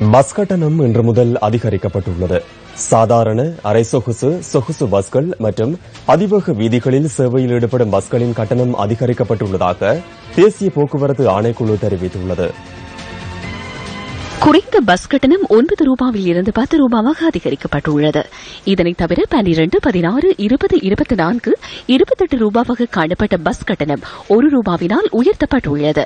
Bus கட்டணம் இன்று முதல் அதிகரிக்கப்பட்டுள்ளது. சாதாரண அரை சொகுசு சொகுசு பஸ்கள் மற்றும் அதிவேக வீதிகளில் சேவையில் ஈடுபடும் பஸ்களின் கட்டணம் அதிகரிக்கப்பட்டுள்ளதாக தேசிய போக்குவரத்து ஆணைக்குழு தெரிவித்துள்ளது. குறைந்த பஸ் கட்டணம் ஒன்பது ரூபாவில் இருந்து பத்து ரூபாவாக அதிகரிக்கப்பட்டுள்ளது. இதனைத் தவிர பன்னிரண்டு பதினாறு இருபது இருபத்தி நான்கு இருபத்தெட்டு ரூபாவாக காணப்பட்ட பஸ் கட்டணம் ஒரு ரூபாவினால் உயர்த்தப்பட்டுள்ளது.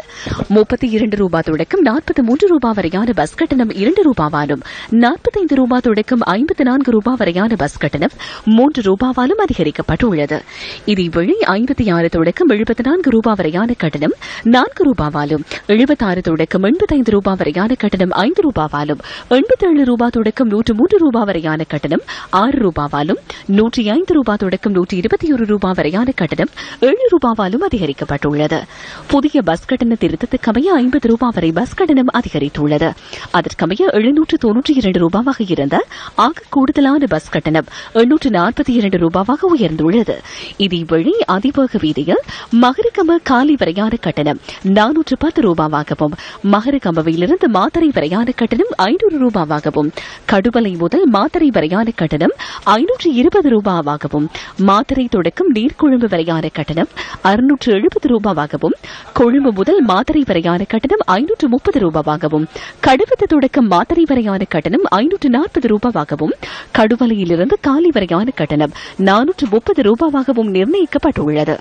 முப்பத்தி இரண்டு ரூபாய் தொடக்கம் நாற்பத்தி மூன்று ரூபாய் வரையான பஸ் கட்டணம் இரண்டு ரூபாவாலும் நாற்பத்தைந்து ரூபாய் தொடக்கம் ஐம்பத்தி நான்கு ரூபாய் வரையான பஸ் கட்டணம் மூன்று ரூபாவாலும் அதிகரிக்கப்பட்டுள்ளது. இதேவேளை ஐம்பத்தி ஆறு தொடக்கம் எழுபத்தி நான்கு ரூபாய் வரையான கட்டணம் நான்கு ரூபாவாலும் எழுபத்தாறு தொடக்கம் எண்பத்தைந்து ரூபாய் வரையான கட்டணம் ஐந்து ரூபாவாலும் எண்பத்தி ஏழு ரூபாய் தொடக்கம் நூற்று மூன்று ரூபாய் வரையான கட்டணம் ஆறு ரூபாவாலும் நூற்றி ஐந்து ரூபாய் தொடக்கம் நூற்றி இருபத்தி ஒரு ரூபாய் வரையான கட்டணம் ஏழு ரூபாவாலும் அதிகரிக்கப்பட்டுள்ளது. புதிய பஸ் கட்டண திருத்தத்துக்கமைய ஐம்பது ரூபாய் வரை பஸ் கட்டணம் அதிகரித்துள்ளது. அதற்கமைய எழுநூற்று தொன்னூற்றி இரண்டு ரூபாவாக இருந்த ஆக கூடுதலான பஸ் கட்டணம் எண்ணூற்று நாற்பத்தி இரண்டு ரூபாவாக உயர்ந்துள்ளது. இதேவழி அதிவேக வீதியில் மகரகம காலி வரையான கட்டணம் நானூற்று பத்து ரூபாவாகவும் மகரகமவிலிருந்து மாத்தரை வரையான கட்டணம் ஐநூறு ரூபாவாகவும் கடுவலை முதல் மாத்தரை வரையான கட்டணம் ஐநூற்று இருபது ரூபாவாகவும் மாத்தரை தொடக்கம் நீர்கொழும்பு வரையான கட்டணம் அறுநூற்று எழுபது ரூபாவாகவும் கொழும்பு முதல் மாத்தரை வரையான கட்டணம் ஐநூற்று முப்பது ரூபாவாகவும் கடுவத்து தொடக்கம் மாத்தரை வரையான கட்டணம் ஐநூற்று நாற்பது ரூபாவாகவும் கடுவலையிலிருந்து காலி வரையான கட்டணம் நானூற்று முப்பது ரூபாவாகவும் நிர்ணயிக்கப்பட்டுள்ளது.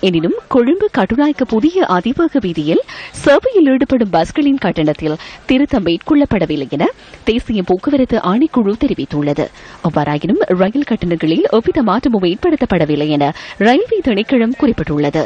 எனினும் கொழும்பு கட்டுநாய்க்கு புதிய அதிவேக வீதியில் சேவையில் ஈடுபடும் பஸ்களின் கட்டணத்தில் திருத்தம் மேற்கொள்ளப்படவில்லை என தேசிய போக்குவரத்து ஆணைக்குழு தெரிவித்துள்ளது. அவ்வாறாயினும் ரயில் கட்டணங்களில் எவ்வித மாற்றமும் ஏற்படுத்தப்படவில்லை என ரயில்வே திணைக்களம் குறிப்பிட்டுள்ளது.